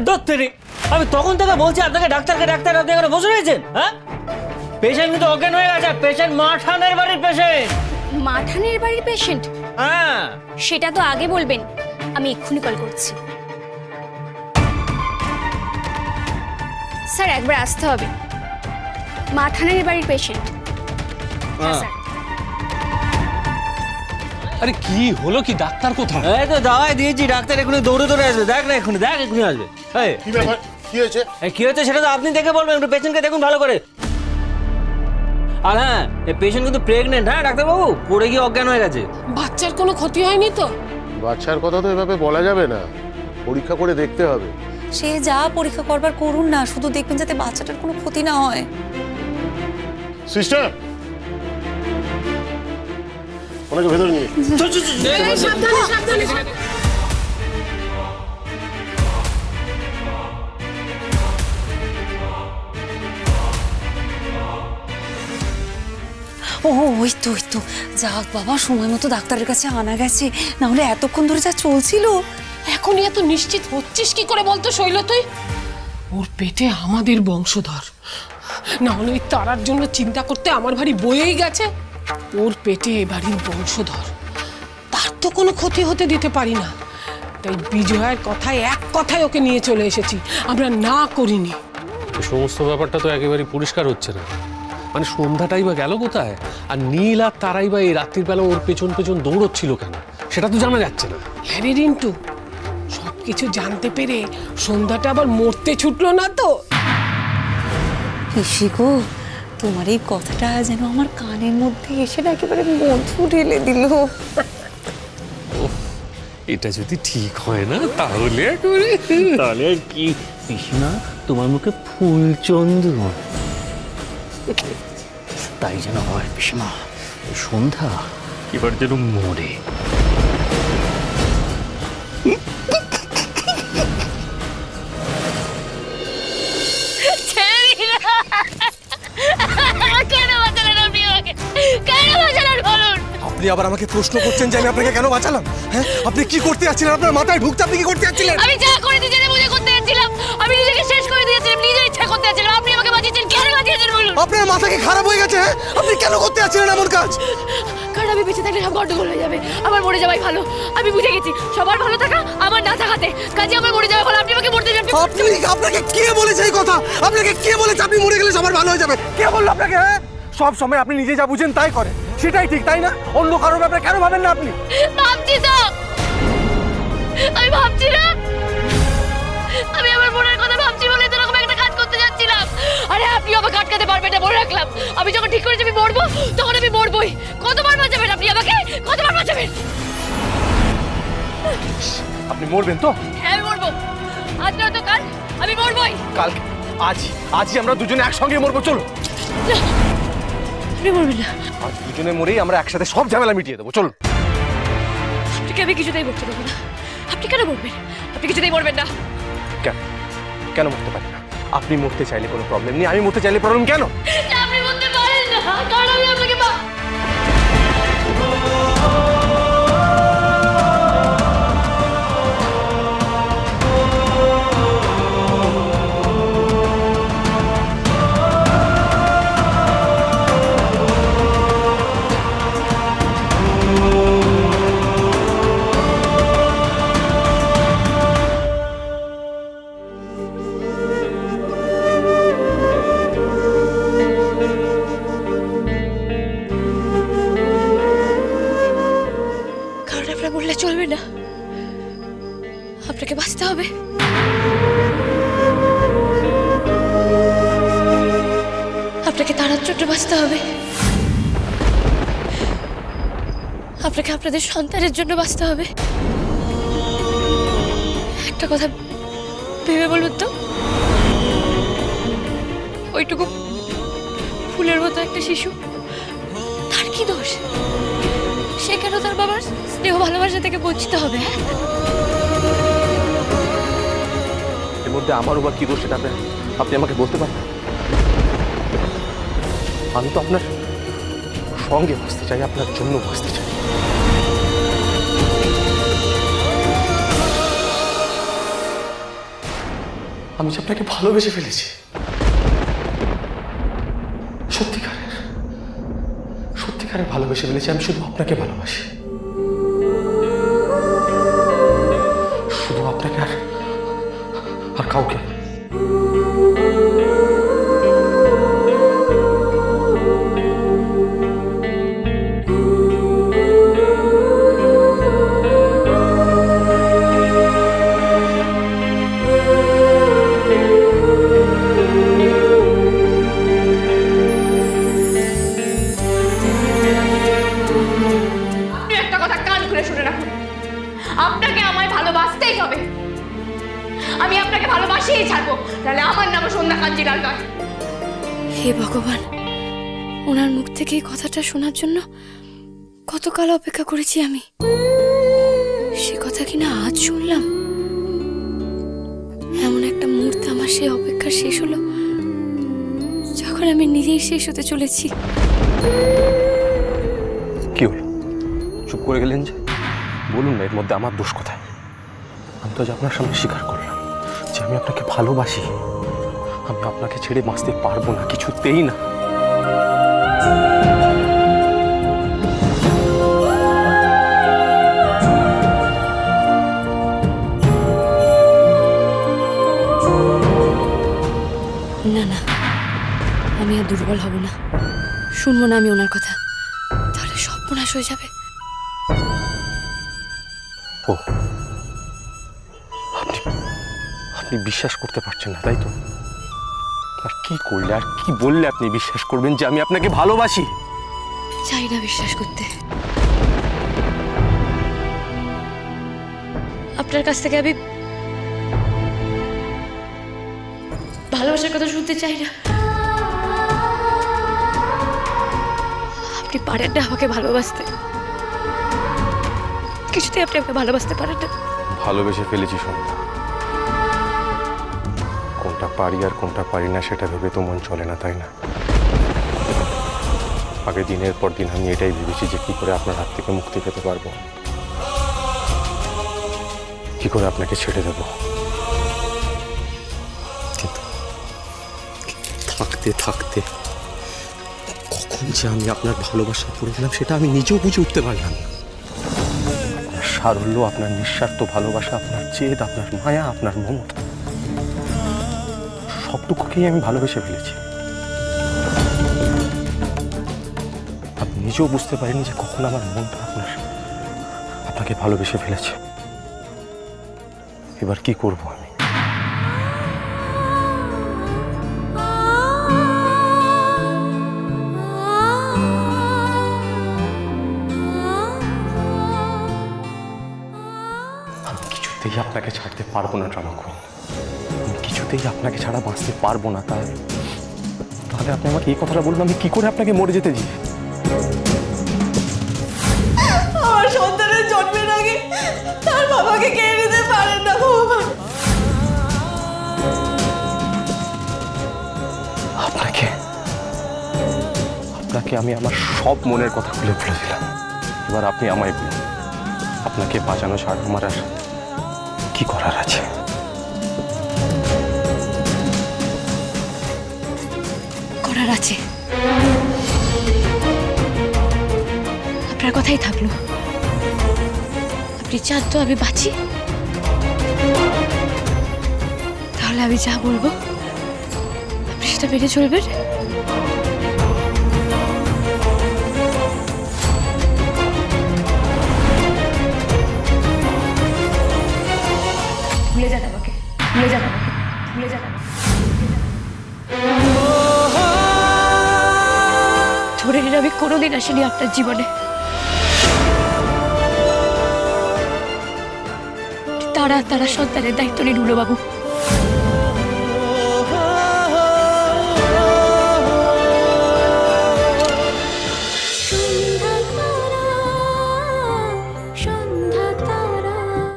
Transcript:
দত্তরি আমি তখন থেকে বলছি আপনাকে ডাক্তারকে ডাক্তার আপনি এখানে বসে রয়েছেন হ্যাঁ? পেশেন্ট কিন্তু অজ্ঞান হয়ে গেছে পেশেন্ট মাঠানের বাড়ির পেশেন্ট মাঠানের বাড়ির পেশেন্ট হ্যাঁ। সেটা তো আগে বলবেন আমি এক্ষুনি কল করছি। স্যার একবার আসতে হবে। মাঠানের বাড়ির পেশেন্ট হ্যাঁ। স্যার। আরে কি হলো কি? ডাক্তার কোথায়? এই তো দাওয়াই দিয়েছি ডাক্তার এখনই দৌড়ে দৌড়ে আসবে। দেখ না এখনই দেখ এখনই আসবে। এই, কি ব্যাপার? কি হয়েছে? এই, কি হচ্ছে সেটা তো আপনি দেখে বলবেন একটু পেশেন্টকে দেখুন ভালো করে। আর হ্যাঁ এই পেশেন্ট কিন্তু প্রেগনেন্ট হ্যাঁ ডাক্তারবাবু? পড়ে গিয়ে অজ্ঞান হয়ে গেছে। বাচ্চার কোনো ক্ষতি হয়নি তো? বাচ্চার কথা তো এভাবে বলা যাবে না। পরীক্ষা করে দেখতে হবে। সে যা পরীক্ষা করবার করুন না শুধু দেখবেন যাতে বাচ্চাটার কোনো ক্ষতি না হয়। সিস্টার ওনাকে ভেতরে নিয়ে সাবধানে সাবধানে। ও ওই তো ওই তো। যাক বাবা সময় মতো ডাক্তারের কাছে আনা গেছে। না হলে এতক্ষণ ধরে যা চলছিল। এখনই এত নিশ্চিত হচ্ছিস কি করে বলতো শৈল তুই? ওর পেটে আমাদের বংশধর। না হলে ওই তারার জন্য চিন্তা করতে আমার ভারী বয়েই গেছে। ওর পেটে এ বাড়ির বংশধর। তার তো কোনো ক্ষতি হতে দিতে পারি না। তাই বিজয়ের কথায় এক কথায় ওকে নিয়ে চলে এসেছি। আমরা না করিনি। সমস্ত ব্যাপারটা তো একেবারেই পরিষ্কার হচ্ছে না। মানে সন্ধ্যাটাই বা গেল কোথায়? আর নীল আর তারাই বা এই রাত্রির বেলা ওর পেছন পেছন দৌড়চ্ছিল কেন? সেটা তো জানা যাচ্ছে না। হ্যাঁ রে রিন্টু সব কিছু জানতে পেরে সন্ধ্যাটা আবার মরতে ছুটলো না তো? ঋষি গো। তোমার এই কথাটা যেন আমার কানের মধ্যে এসে না একেবারে মধু ঢেলে দিল। এটা যদি ঠিক হয় না তাহলে একেবারে তাহলে আর কি? পিসিমা তোমার মুখে ফুল চন্দন তাই যেন হয় পিসিমা সন্ধ্যা এবার যেন মরে। আপনি আবার আমাকে প্রশ্ন করছেন যে আমি আপনাকে কেন বাঁচালাম? হ্যাঁ? আপনি কি করতে যাচ্ছিলেন? আপনার মাথায় ঢুকতে আপনি কি করতে যাচ্ছিলেন? আমি যা করে নিজের বুঝে করতে যাচ্ছিলাম। আমি নিজেকে শেষ করে দিয়েছিলাম নিজের ইচ্ছা করতে যাচ্ছিলাম। আপনি আমাকে বাঁচিয়েছেন কেন বাঁচিয়েছেন বলুন? আপনার মাথা কি খারাপ হয়ে গেছে হ্যাঁ? আপনি কেন করতে যাচ্ছিলেন এমন কাজ? কারণ আমি বেঁচে থাকলে সব গন্ডগোল হয়ে যাবে। আমার মরে যাওয়াই ভালো। আমি বুঝে গেছি সবার ভালো থাকা আমার না থাকাতে। কাজে আমার মরে যাওয়া ভালো আপনি আমাকে মরতে যান। আপনি আপনাকে কে বলেছে এই কথা? আপনাকে কে বলেছে আপনি মরে গেলে সবার ভালো হয়ে যাবে? কে বলল আপনাকে হ্যাঁ? সব সময় আপনি নিজে যা বুঝেন তাই করে সেটাই ঠিক তাই না? অন্য কারোর ব্যাপারে কেন ভাবেন না আপনি? ভাবছি তো। আমি ভাবছি না। আমি আমার মনের কথা ভাবছি বলে তো এরকম একটা কাজ করতে যাচ্ছিলাম। আরে আপনি আমাকে আটকাতে পারবেন না বলে রাখলাম। আমি যখন ঠিক করেছি আমি মরবো তখন আমি মরবই। কতবার বাঁচাবেন আপনি আমাকে? কতবার বাঁচাবেন? আপনি মরবেন তো? হ্যাঁ আমি মরবো। আজ নয়তো কাল আমি মরবই। কালকে আজ আজই আমরা দুজনে একসঙ্গে মরবো চলো। আপনি মরবেন না। আজ দুজনে মরেই আমরা একসাথে সব ঝামেলা মিটিয়ে দেবো চল। আপনাকে আমি কিছুতেই মরতে দেবো না। আপনি কেন মরবেন? আপনি কিছুতেই মরবেন না। কেন? কেন মরতে পারি না? আপনি মরতে চাইলে কোনো প্রবলেম নেই আমি মরতে চাইলে প্রবলেম কেন? আপনি মরতে পারেন না। কারণ আমি আপনাকে বাঁচতে হবে। আপনাকে তাড়ার জন্য বাঁচতে হবে। আপনাকে আপনাদের সন্তানের জন্য বাঁচতে হবে। একটা কথা ভেবে বলুন তো। ওইটুকু ফুলের মতো একটা শিশু, তার কি দোষ? সে কেন তার বাবার স্নেহ ভালোবাসা থেকে বঞ্চিত হবে হ্যাঁ? মধ্যে আমারও বা কি দোষ সেটা আপনি আপনি আমাকে বলতে পারেন আমি তো আপনার সঙ্গে বাঁচতে চাই, আপনার জন্য বাঁচতে চাই। আমি যে আপনাকে ভালোবেসে ফেলেছি, সত্যিকারের সত্যিকারের ভালোবেসে ফেলেছি, আমি শুধু আপনাকে ভালোবাসি। শুধু আপনাকে আর আর কাউকে না। আপনাকে ভালোবাসিই ছাড়বো। তাহলে আমার নাম সন্ধ্যা কাঞ্জিলাল নয়। হে ভগবান ওনার মুখ থেকে এই কথাটা শোনার জন্য কতকাল অপেক্ষা করেছি আমি। সে কথা কিনা আজ শুনলাম? এমন একটা মুহূর্তে আমার সেই অপেক্ষা শেষ হলো যখন আমি নিজেই শেষ হতে চলেছি। কি হলো? চুপ করে গেলেন যে? বলুন না এর মধ্যে আমার দোষ কোথায়? আমি তো আজ আপনার সামনে স্বীকার করলাম। যে আমি আপনাকে ভালোবাসি। আমি আপনাকে ছেড়ে বাঁচতে পারব না কিছুতেই না। না না। আমি আর দুর্বল হব না। শুনব না আমি ওনার কথা। তাহলে সব সর্বনাশ হয়ে যাবে। ও আপনি বিশ্বাস করতে পারছেন না তাই তো? আর কি করলে আর কি বললে আপনি বিশ্বাস করবেন যে আমি আপনাকে ভালোবাসি? চাই না বিশ্বাস করতে। আপনার কাছ থেকে আমি ভালোবাসার কথা শুনতে চাই না। আপনি পারেন না আমাকে ভালোবাসতে। কিছুতেই আপনি আমাকে ভালোবাসতে পারেন না। ভালোবেসে ফেলেছি সন্ধ্যা। কোনটা পারি আর কোনটা পারি না, সেটা ভেবে তো মন চলে না, তাই না? আগে দিনের পর দিন আমি এটাই ভেবেছি যে কি করে আপনার হাত থেকে মুক্তি পেতে পারব। কি করে আপনাকে ছেড়ে দেব? থাকতে থাকতে কখন যে আমি আপনার ভালোবাসায় পড়ে গেলাম, সেটা আমি নিজেও বুঝে উঠতে পারলাম না। সারল্য, আপনার নিঃস্বার্থ ভালোবাসা, আপনার জেদ, আপনার মায়া, আপনার মমতা। সবটুকুকেই আমি ভালোবেসে ফেলেছি। আপনি নিজেও বুঝতে পারেনি যে কখন আমার মনটা আপনার আপনাকে ভালোবেসে ফেলেছে। এবার কি করব আমি? কিছুতেই আপনাকে ছাড়তে পারব না ড্রামা কিছুতেই আপনাকে ছাড়া বাঁচতে পারব না তাহলে তাহলে আপনি আমাকে এই কথাটা বলবেন আমি কি করে আপনাকে মরে যেতে দিই? আমার সন্তানের জন্মের আগে তার বাবাকে কেড়ে নিতে পারেন না আপনাকে আপনাকে আমি আমার সব মনের কথা খুলে বলে দিলাম এবার আপনি আমায় বলুন আপনাকে বাঁচানো ছাড়া আমার আর কি করার আছে? করার আছে। আপনার কথাই থাকল। আপনি চান তো আমি বাঁচি। তাহলে আমি যা বলব, আপনি সেটা মেনে চলবেন। আমি আসেনি আপনার জীবনে। তারা তারা সন্তানের দায়িত্ব নিন বাবু